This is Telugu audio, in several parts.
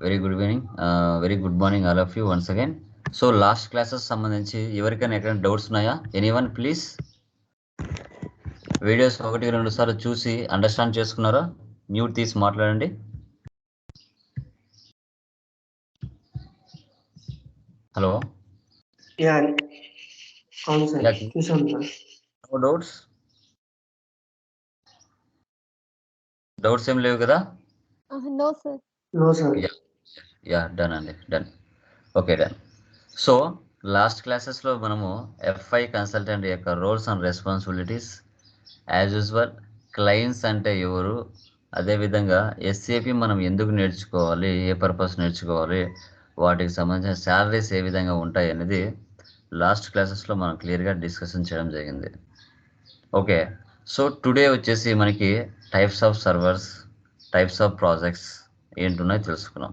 Very good evening very good morning all of you once again so last classes సంబంధించి ఎవరికైనా ఎక్కడైనా డౌట్స్ ఉన్నాయా? ఎనీ వన్ ప్లీజ్ వీడియోస్ ఒకటి రెండు సార్లు చూసి అండర్స్టాండ్ చేసుకున్నారా? మ్యూట్ తీసి మాట్లాడండి. హలో డౌట్స్ డౌట్స్ ఏం లేవు కదా? No sir no sir Yeah. Yeah done అండి done okay done so last క్లాసెస్లో మనము ఎఫ్ఐ కన్సల్టెంట్ యొక్క roles and responsibilities as usual clients అంటే ఎవరు? అదేవిధంగా ఎస్ఏపి మనం ఎందుకు నేర్చుకోవాలి? ఏ పర్పస్ నేర్చుకోవాలి? వాటికి సంబంధించిన శాలరీస్ ఏ విధంగా ఉంటాయి అనేది లాస్ట్ క్లాసెస్లో మనం క్లియర్గా డిస్కషన్ చేయడం జరిగింది. ఓకే సో టుడే వచ్చేసి మనకి types of servers types of projects ఏంటున్నాయో తెలుసుకున్నాం.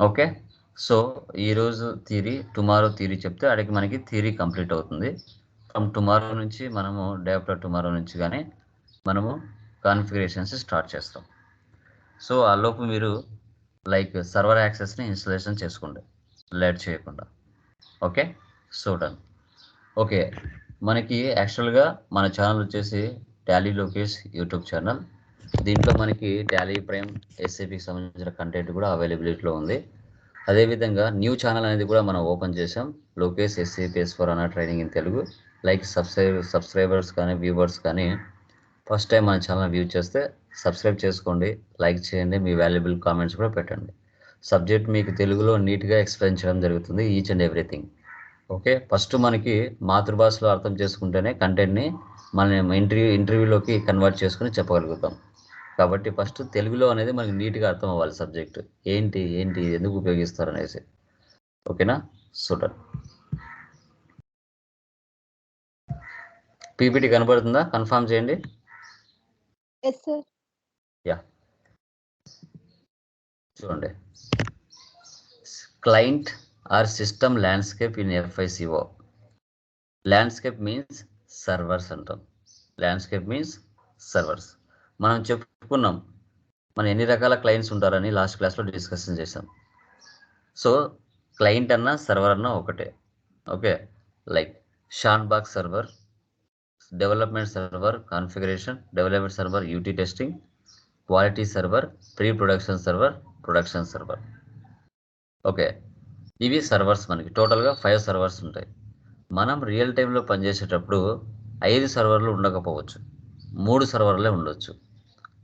ఓకే? సో ఈరోజు థీరీ టుమారో థీరీ చెప్తే అడిగి మనకి థీరీ కంప్లీట్ అవుతుంది. ఫ్రమ్ టుమారో నుంచి మనము డే ఆఫ్టర్ టుమారో నుంచి కానీ మనము కాన్ఫిగరేషన్స్ స్టార్ట్ చేస్తాం. సో ఆలోపు మీరు లైక్ సర్వర్ యాక్సెస్ని ఇన్స్టలేషన్ చేసుకోండి. లేట్ చేయకుండా. ఓకే? So done. ఓకే. మనకి యాక్చువల్గా మన ఛానల్ వచ్చేసి టాలీ లోకేష్ యూట్యూబ్ ఛానల్. దీంట్లో మనకి టాలీ ప్రైమ్ ఎస్ఏపికి సంబంధించిన కంటెంట్ కూడా అవైలబిలిటీలో ఉంది. అదేవిధంగా న్యూ ఛానల్ అనేది కూడా మనం ఓపెన్ చేసాం లోకేష్ ఎస్సీపీఎస్ ఫర్ అన్న training in Telugu. Like subscribe subscribers కానీ వ్యూవర్స్ కానీ ఫస్ట్ టైం మన ఛానల్ వ్యూ చేస్తే సబ్స్క్రైబ్ చేసుకోండి. లైక్ చేయండి. మీ వాల్యుబుల్ కామెంట్స్ కూడా పెట్టండి. సబ్జెక్ట్ మీకు తెలుగులో నీట్గా ఎక్స్ప్లెయిన్ చేయడం జరుగుతుంది. Each and everything. Okay? First మనకి మాతృభాషలో అర్థం చేసుకుంటేనే కంటెంట్ని మనం ఇంటర్వ్యూ ఇంటర్వ్యూలోకి కన్వర్ట్ చేసుకుని చెప్పగలుగుతాం. కాబట్టి ఫస్ట్ తెలుగులో అనేది మనకి నీట్గా అర్థం అవ్వాలి సబ్జెక్ట్ ఏంటి ఏంటి ఎందుకు ఉపయోగిస్తారు అనేసి. ఓకేనా? సూటర్ పీపీటీ కనబడుతుందా కన్ఫర్మ్ చేయండి. యా చూడండి. Client or system landscape in FICO landscape means servers అంటాం. ల్యాండ్స్కేప్ మీన్స్ సర్వర్స్ మనం చెప్పుకున్నాం. మనం ఎన్ని రకాల క్లయింట్స్ ఉంటారని లాస్ట్ క్లాస్లో డిస్కషన్ చేసాం సో క్లయింట్ అన్నా సర్వర్ అన్నా ఒకటే. Okay like sandbox server development server configuration development server UT testing quality server pre production server production server okay ఇవి సర్వర్స్ మనకి. టోటల్గా ఫైవ్ సర్వర్స్ ఉంటాయి. మనం రియల్ టైంలో పనిచేసేటప్పుడు ఐదు సర్వర్లు ఉండకపోవచ్చు. మూడు సర్వర్లే ఉండొచ్చు.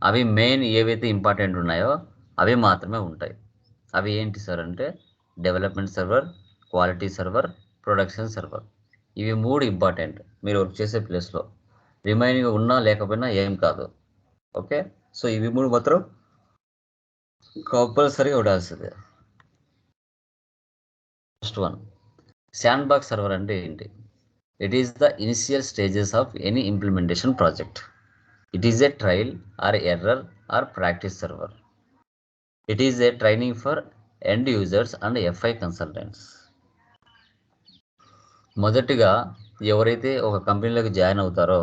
అవి మెయిన్ ఏవైతే ఇంపార్టెంట్ ఉన్నాయో అవి మాత్రమే ఉంటాయి. అవి ఏంటి సార్ అంటే development server quality server production server ఇవి మూడు ఇంపార్టెంట్ మీరు వర్క్ చేసే ప్లేస్లో రిమైనింగ్ ఉన్నా లేకపోయినా ఏం కాదు. ఓకే సో ఇవి మూడు మాత్రం కంపల్సరీగా ఉండాల్సిందే. First one sandbox server అంటే ఏంటి? It is the initial stages of any implementation project it is a trial or error or practice server it is a training for end users and FI consultants మొదటిగా ఎవరైతే ఒక కంపెనీలోకి జాయిన్ అవుతారో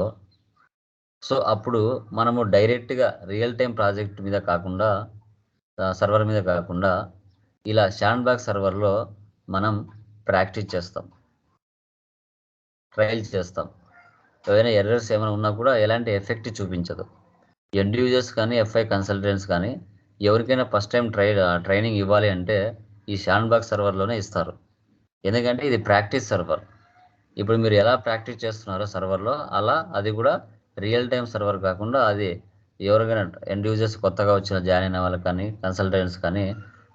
సో అప్పుడు మనము డైరెక్ట్గా రియల్ టైం ప్రాజెక్ట్ మీద కాకుండా సర్వర్ మీద కాకుండా ఇలా షాండ్ బాక్స్ సర్వర్లో మనం ప్రాక్టీస్ చేస్తాం. ట్రయల్ చేస్తాం. ఏవైనా ఎర్రర్స్ ఏమైనా ఉన్నా కూడా ఎలాంటి ఎఫెక్ట్ చూపించదు. ఎండ్ యూజర్స్ కానీ ఎఫ్ఐ కన్సల్టెంట్స్ కానీ ఎవరికైనా ఫస్ట్ టైం ట్రై ట్రైనింగ్ ఇవ్వాలి అంటే ఈ శాండ్ సర్వర్లోనే ఇస్తారు. ఎందుకంటే ఇది ప్రాక్టీస్ సర్వర్ ఇప్పుడు మీరు ఎలా ప్రాక్టీస్ చేస్తున్నారో సర్వర్లో అలా అది కూడా రియల్ టైం సర్వర్ కాకుండా అది ఎవరికైనా ఎండ్ యూజర్స్ కొత్తగా వచ్చిన జాయిన్ అయిన వాళ్ళకి కానీ కన్సల్టెంట్స్ కానీ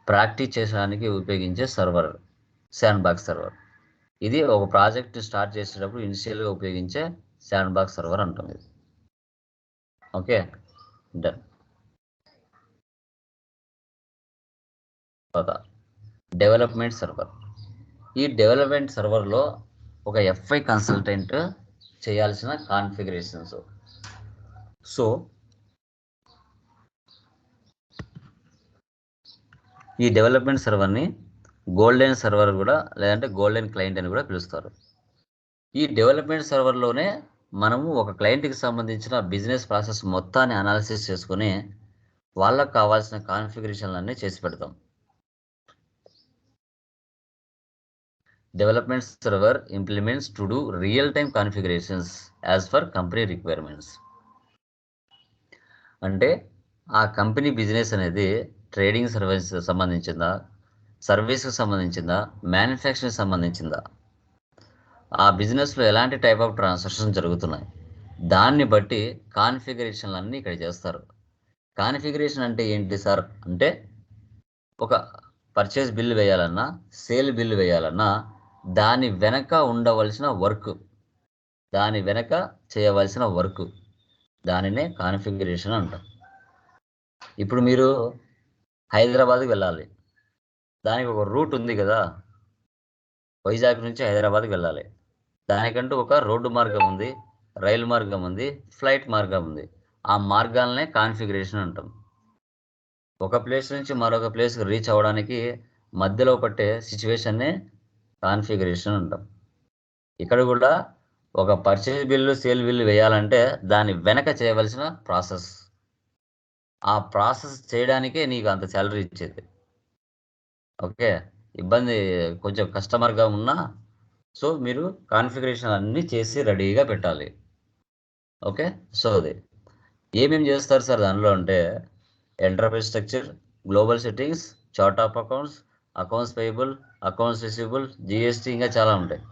ప్రాక్టీస్ చేయడానికి ఉపయోగించే సర్వర్ శాండ్ బాక్స్ సర్వర్ ఇది ఒక ప్రాజెక్ట్ స్టార్ట్ చేసేటప్పుడు ఇనిషియల్గా ఉపయోగించే శాండ్ బాక్స్ సర్వర్ అంటాం ఇది. ఓకే? డన్ తర్వాత డెవలప్మెంట్ సర్వర్ ఈ డెవలప్మెంట్ సర్వర్లో ఒక ఎఫ్ఐ కన్సల్టెంట్ చేయాల్సిన కాన్ఫిగరేషన్స్ సో ఈ డెవలప్మెంట్ సర్వర్ని గోల్డెన్ సర్వర్ కూడా లేదంటే గోల్డెన్ క్లయింట్ అని కూడా పిలుస్తారు. ఈ డెవలప్మెంట్ సర్వర్లోనే మనము ఒక క్లయింట్కి సంబంధించిన బిజినెస్ ప్రాసెస్ మొత్తాన్ని అనాలిసిస్ చేసుకుని వాళ్ళకు కావాల్సిన కాన్ఫిగరేషన్లన్నీ చేసి పెడతాం. Development server implements to do real time configurations as per company requirements. అంటే ఆ కంపెనీ బిజినెస్ అనేది ట్రేడింగ్ సర్వీస్ సంబంధించిందా సర్వీస్కి సంబంధించిందా మ్యానుఫ్యాక్చరింగ్ సంబంధించిందా? ఆ బిజినెస్లో ఎలాంటి టైప్ ఆఫ్ ట్రాన్సాక్షన్ జరుగుతున్నాయి? దాన్ని బట్టి కాన్ఫిగరేషన్లు అన్నీ ఇక్కడ చేస్తారు. కాన్ఫిగరేషన్ అంటే ఏంటి సార్? అంటే ఒక పర్చేస్ బిల్ వేయాలన్నా సేల్ బిల్ వేయాలన్నా దాని వెనక ఉండవలసిన వర్క్ దాని వెనక చేయవలసిన వర్క్ దానినే కాన్ఫిగరేషన్ అంటాం. ఇప్పుడు మీరు హైదరాబాద్కి వెళ్ళాలి. దానికి ఒక రూట్ ఉంది కదా? వైజాగ్ నుంచి హైదరాబాద్కి వెళ్ళాలి. దానికంటూ ఒక రోడ్డు మార్గం ఉంది రైలు మార్గం ఉంది ఫ్లైట్ మార్గం ఉంది. ఆ మార్గాలనే కాన్ఫిగరేషన్ అంటాం. ఒక ప్లేస్ నుంచి మరొక ప్లేస్కి రీచ్ అవ్వడానికి మధ్యలో పట్టే సిచ్యువేషన్నే కాన్ఫిగరేషన్ అంటాం. ఇక్కడ కూడా ఒక పర్చేజ్ బిల్లు సేల్ బిల్లు వేయాలంటే దాని వెనక చేయవలసిన ప్రాసెస్. ఆ ప్రాసెస్ చేయడానికే నీకు అంత శాలరీ ఇచ్చేది. ఓకే? ఇబ్బంది కొంచెం కస్టమర్గా ఉన్నా సో మీరు కాన్ఫిగరేషన్ అన్నీ చేసి రెడీగా పెట్టాలి. ఓకే? సో అది. ఏమేమి చేస్తారు సార్ దానిలో అంటే enterprise structure global settings chart of accounts accounts payable accounts receivable GST ఇంకా చాలా ఉంటాయి.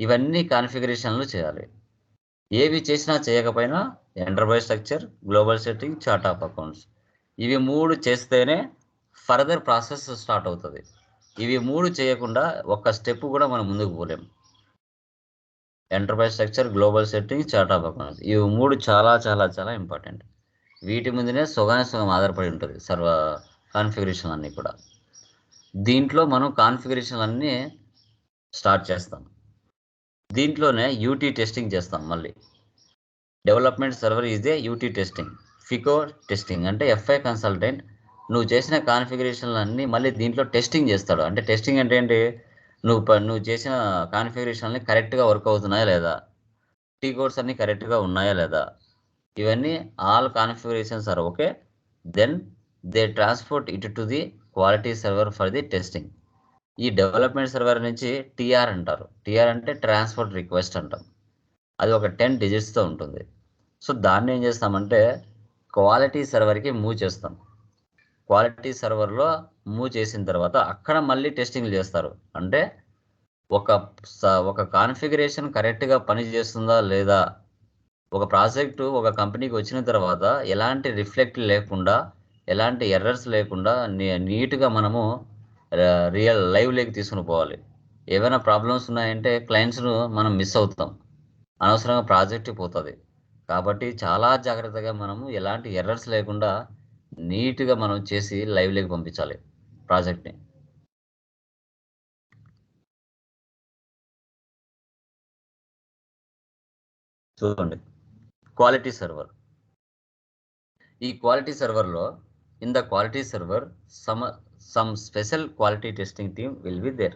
ఇవన్నీ కాన్ఫిగరేషన్లు చేయాలి. ఏవి చేసినా చేయకపోయినా enterprise structure global setting chart of accounts. ఇవి మూడు చేస్తేనే ఫర్దర్ ప్రాసెస్ స్టార్ట్ అవుతుంది. ఇవి మూడు చేయకుండా ఒక్క స్టెప్ కూడా మనం ముందుకు పోలేం. Enterprise structure global setting chart of accounts ఇవి మూడు చాలా చాలా చాలా ఇంపార్టెంట్ వీటి ముందునే సొగానే సుగం ఆధారపడి ఉంటుంది. సర్వ కాన్ఫిగరేషన్ అన్నీ కూడా. దీంట్లో మనం కాన్ఫిగరేషన్ అన్నీ స్టార్ట్ చేస్తాం. దీంట్లోనే యూటీ టెస్టింగ్ చేస్తాం మళ్ళీ. Development server is they UT testing FICO testing అంటే ఎఫ్ఐ కన్సల్టెంట్ నువ్వు చేసిన కాన్ఫిగరేషన్లు అన్నీ మళ్ళీ దీంట్లో టెస్టింగ్ చేస్తాడు. అంటే టెస్టింగ్ అంటే ఏంటి? నువ్వు నువ్వు చేసిన కాన్ఫిగరేషన్లు కరెక్ట్గా వర్క్ అవుతున్నాయా లేదా? టీ కోడ్స్ అన్నీ కరెక్ట్గా ఉన్నాయా లేదా? ఇవన్నీ all configurations are okay. Then they transport it to the quality server for the testing. ఈ డెవలప్మెంట్ సర్వర్ నుంచి టీఆర్ అంటారు. టీఆర్ అంటే ట్రాన్స్పోర్ట్ రిక్వెస్ట్ అంటాం. అది ఒక టెన్ డిజిట్స్తో ఉంటుంది. సో దాన్ని ఏం చేస్తామంటే క్వాలిటీ సర్వర్కి మూవ్ చేస్తాం. క్వాలిటీ సర్వర్లో మూవ్ చేసిన తర్వాత అక్కడ మళ్ళీ టెస్టింగ్ చేస్తారు. అంటే ఒక స- ఒక కాన్ఫిగరేషన్ కరెక్ట్గా పని చేస్తుందా లేదా? ఒక ప్రాజెక్టు ఒక కంపెనీకి వచ్చిన తర్వాత ఎలాంటి రిఫ్లెక్ట్ లేకుండా ఎలాంటి ఎర్రర్స్ లేకుండా నీ- నీట్గా మనము రియల్ లైవ్ లేకి తీసుకుని పోవాలి. ఏమైనా ప్రాబ్లమ్స్ ఉన్నాయంటే క్లయింట్స్ను మనం మిస్ అవుతాం. అనవసరంగా ప్రాజెక్ట్ పోతుంది. కాబట్టి చాలా జాగ్రత్తగా మనము ఎలాంటి ఎర్రర్స్ లేకుండా నీట్గా మనం చేసి లైవ్లోకి పంపించాలి ప్రాజెక్ట్ని. చూడండి. Quality server. ఈ quality సర్వర్లో in the quality server some some special quality testing team will be there.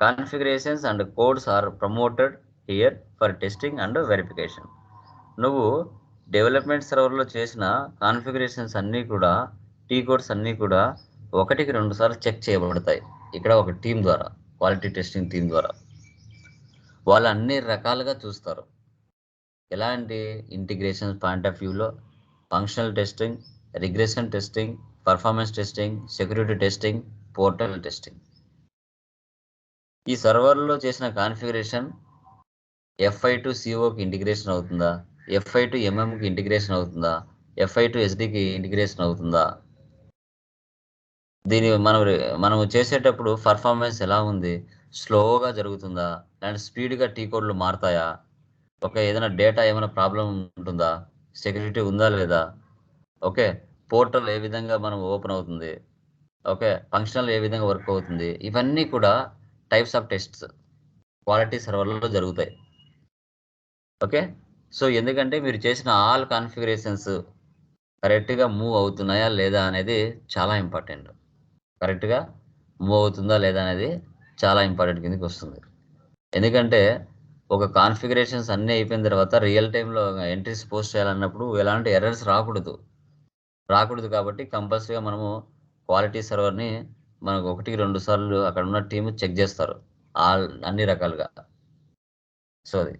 Configurations and codes are promoted here for testing and verification. నువ్వు డెవలప్మెంట్ సర్వర్లో చేసిన కాన్ఫిగరేషన్స్ అన్నీ కూడా టీ కోడ్స్ అన్నీ కూడా ఒకటికి రెండు సార్లు చెక్ చేయబడతాయి. ఇక్కడ ఒక టీం ద్వారా క్వాలిటీ టెస్టింగ్ టీం ద్వారా. వాళ్ళు అన్ని రకాలుగా చూస్తారు. ఎలాంటి ఇంటిగ్రేషన్ పాయింట్ ఆఫ్ వ్యూలో? Functional testing regression testing performance testing security testing portal testing. ఈ సర్వర్లో చేసిన కాన్ఫిగరేషన్ ఎఫ్ఐ టు సిఓకి ఇంటిగ్రేషన్ అవుతుందా? ఎఫ్ఐ టు ఎంఎంకి ఇంటిగ్రేషన్ అవుతుందా? ఎఫ్ఐ టు ఎస్డికి ఇంటిగ్రేషన్ అవుతుందా? దీని మనం మనం చేసేటప్పుడు పర్ఫార్మెన్స్ ఎలా ఉంది? స్లోగా జరుగుతుందా? అండ్ స్పీడ్గా టీ కోడ్లు మారుతాయా? ఒక ఏదైనా డేటా ఏమైనా ప్రాబ్లం ఉంటుందా? సెక్యూరిటీ ఉందా లేదా? ఓకే పోర్టల్ ఏ విధంగా మనం ఓపెన్ అవుతుంది? ఓకే ఫంక్షనల్ ఏ విధంగా వర్క్ అవుతుంది? ఇవన్నీ కూడా టైప్స్ ఆఫ్ టెస్ట్స్ క్వాలిటీ సర్వర్లలో జరుగుతాయి. ఓకే? సో ఎందుకంటే మీరు చేసిన ఆల్ కాన్ఫిగరేషన్స్ కరెక్ట్గా మూవ్ అవుతున్నాయా లేదా అనేది చాలా ఇంపార్టెంట్ కరెక్ట్గా మూవ్ అవుతుందా లేదా అనేది చాలా ఇంపార్టెంట్ కిందకి వస్తుంది. ఎందుకంటే ఒక కాన్ఫిగరేషన్స్ అన్నీ అయిపోయిన తర్వాత రియల్ టైంలో ఎంట్రీస్ పోస్ట్ చేయాలన్నప్పుడు ఎలాంటి ఎర్రర్స్ రాకూడదు. రాకూడదు కాబట్టి కంపల్సరీగా మనము క్వాలిటీ సర్వర్ని మనకు ఒకటికి రెండు సార్లు అక్కడ ఉన్న టీం చెక్ చేస్తారు. ఆల్ అన్ని రకాలుగా. సో అది.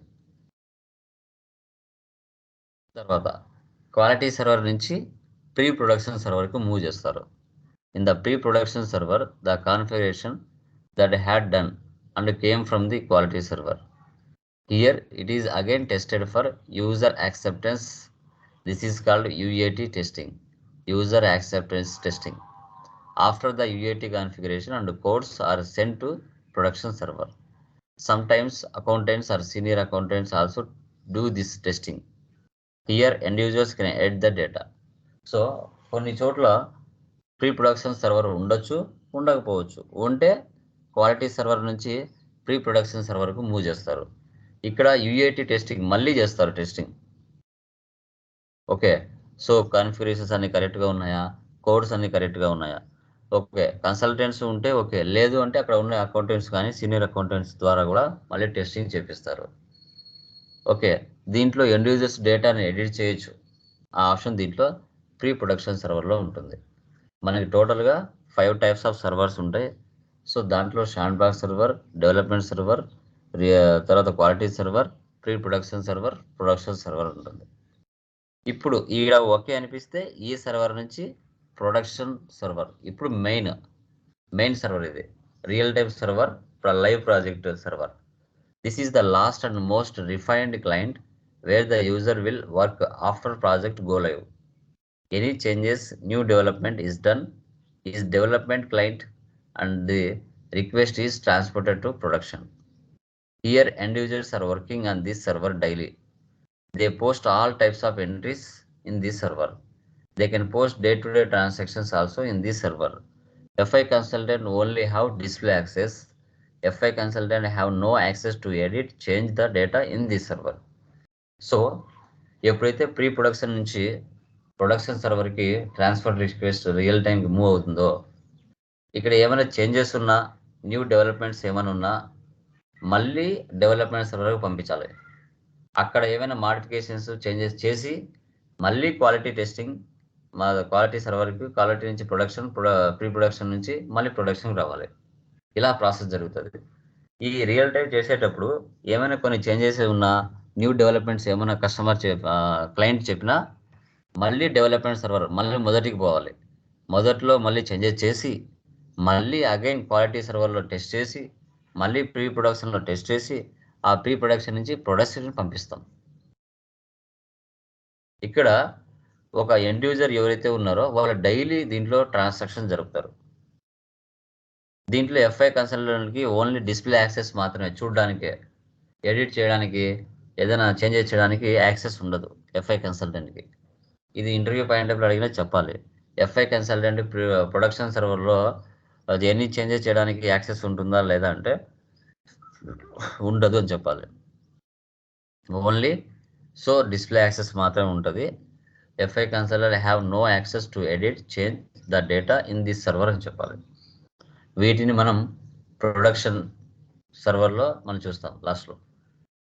తర్వాత క్వాలిటీ సర్వర్ నుంచి ప్రీ ప్రొడక్షన్ సర్వర్కి మూవ్ చేస్తారు. In the pre production server the configuration that had done and came from the quality server. Here it is again tested for user acceptance. This is called UAT testing user acceptance testing. After the UAT configuration and codes are sent to production server. sometimes accountants or senior accountants also do this testing here end users can the data so కొన్ని చోట్ల ప్రీ ప్రొడక్షన్ సర్వర్ ఉండొచ్చు ఉండకపోవచ్చు. ఉంటే క్వాలిటీ సర్వర్ నుంచి ప్రీ ప్రొడక్షన్ సర్వర్కు మూవ్ చేస్తారు. ఇక్కడ యుఏటి టెస్టింగ్ మళ్ళీ చేస్తారు టెస్టింగ్ ఓకే సో కాన్ఫిగరేషన్స్ అన్ని కరెక్ట్గా ఉన్నాయా? కోడ్స్ అన్ని కరెక్ట్గా ఉన్నాయా? ఓకే కన్సల్టెంట్స్ ఉంటే ఓకే లేదు అంటే అక్కడ ఉన్న అకౌంటెంట్స్ కానీ సీనియర్ అకౌంటెంట్స్ ద్వారా కూడా మళ్ళీ టెస్టింగ్ చేపిస్తారు. ఓకే దీంట్లో ఎండ్ యూజర్స్ డేటాని ఎడిట్ చేయొచ్చు. ఆ ఆప్షన్ దీంట్లో ప్రీ ప్రొడక్షన్ సర్వర్లో ఉంటుంది. మనకి టోటల్గా ఫైవ్ టైప్స్ ఆఫ్ సర్వర్స్ ఉంటాయి. సో దాంట్లో sandbox server development server తర్వాత quality server pre production server production server ఉంటుంది. ఇప్పుడు ఈడ ఓకే అనిపిస్తే ఈ సర్వర్ నుంచి ప్రొడక్షన్ సర్వర్ ఇప్పుడు మెయిన్ మెయిన్ సర్వర్ ఇది. Real time server live project server this is the last and most refined client where the user will work after project go live. Any changes, new development is done, is development client and the request is transported to production. Here end users are working on this server daily. They post all types of entries in this server. They can post day-to-day transactions also in this server. FI consultant only have display access. FI consultant have no access to edit, change the data in this server. So ఎప్పుడైతే ప్రీ ప్రొడక్షన్ నుంచి ప్రొడక్షన్ సర్వర్కి ట్రాన్స్ఫర్ రిక్వెస్ట్ రియల్ టైంకి మూవ్ అవుతుందో ఇక్కడ ఏమైనా చేంజెస్ ఉన్నా న్యూ డెవలప్మెంట్స్ ఏమైనా ఉన్నా మళ్ళీ డెవలప్మెంట్ సర్వర్కి పంపించాలి. అక్కడ ఏమైనా మాడిఫికేషన్స్ చేంజెస్ చేసి మళ్ళీ క్వాలిటీ టెస్టింగ్ మా క్వాలిటీ సర్వర్కి క్వాలిటీ నుంచి ప్రొడక్షన్ ప్రీ ప్రొడక్షన్ నుంచి మళ్ళీ ప్రొడక్షన్కి రావాలి. ఇలా ప్రాసెస్ జరుగుతుంది. ఈ రియల్ టైం చేసేటప్పుడు ఏమైనా కొన్ని చేంజెస్ ఉన్నా న్యూ డెవలప్మెంట్స్ ఏమైనా కస్టమర్ క్లయింట్ చెప్పినా మళ్ళీ డెవలప్మెంట్ సర్వర్ మళ్ళీ మొదటికి పోవాలి. మొదట్లో మళ్ళీ చేంజెస్ చేసి మళ్ళీ అగైన్ క్వాలిటీ సర్వర్లో టెస్ట్ చేసి మళ్ళీ ప్రీ ప్రొడక్షన్లో టెస్ట్ చేసి ఆ ప్రీ ప్రొడక్షన్ నుంచి ప్రొడక్షన్ పంపిస్తాం. ఇక్కడ ఒక ఎండ్ యూజర్ ఎవరైతే ఉన్నారో వాళ్ళు డైలీ దీంట్లో ట్రాన్సాక్షన్ జరుపుతారు. దీంట్లో ఎఫ్ఐ కన్సల్టెంట్కి ఓన్లీ డిస్ప్లే యాక్సెస్ మాత్రమే చూడడానికే ఎడిట్ చేయడానికి ఏదైనా చేంజ్ చేయడానికి యాక్సెస్ ఉండదు ఎఫ్ఐ కన్సల్టెంట్కి ఇది ఇంటర్వ్యూ పాయింట్ ఆఫ్ అడిగినా చెప్పాలి. ఎఫ్ఐ కన్సల్టెంట్ ప్రొడక్షన్ సర్వర్లో అది ఎన్ని చేంజెస్ చేయడానికి యాక్సెస్ ఉంటుందా లేదా అంటే ఉండదు అని చెప్పాలి. ఓన్లీ సో డిస్ప్లే యాక్సెస్ మాత్రమే ఉంటుంది. FI consultant have no access to edit change the data in this server అని చెప్పాలి. వీటిని మనం ప్రొడక్షన్ సర్వర్లో మనం చూస్తాం లాస్ట్లో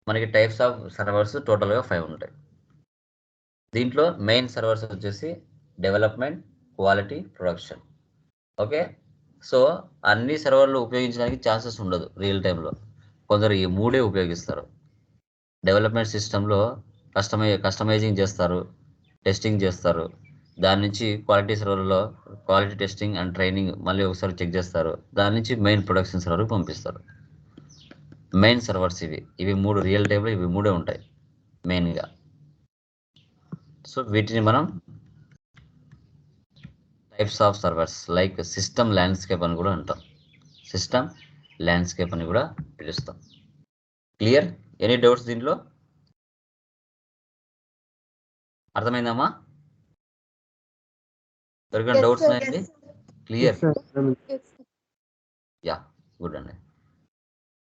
మనకి టైప్స్ ఆఫ్ సర్వర్స్ టోటల్గా ఫైవ్ ఉంటాయి. దీంట్లో మెయిన్ సర్వర్స్ వచ్చేసి development quality production okay so అన్ని సర్వర్లు ఉపయోగించడానికి ఛాన్సెస్ ఉండదు రియల్ టైంలో కొందరు ఈ మూడే ఉపయోగిస్తారు. డెవలప్మెంట్ సిస్టంలో కస్టమై కస్టమైజింగ్ చేస్తారు టెస్టింగ్ చేస్తారు. దాని నుంచి క్వాలిటీ సర్వర్లో క్వాలిటీ టెస్టింగ్ అండ్ ట్రైనింగ్ మళ్ళీ ఒకసారి చెక్ చేస్తారు. దాని నుంచి మెయిన్ ప్రొడక్షన్ సర్వర్కి పంపిస్తారు. మెయిన్ సర్వర్స్ ఇవి. ఇవి మూడు రియల్ టైంలో ఇవి మూడే ఉంటాయి మెయిన్గా సో వీటిని మనం types of servers like system landscape అని కూడా అంటాం. సిస్టమ్ ల్యాండ్స్కేప్ అని కూడా పిలుస్తాం. క్లియర్ ఎనీ డౌట్స్ దీంట్లో? అర్థమైందమ్మా? Yes, doubts. ఉన్నాయండి? క్లియర్. యా గుడ్ అండి.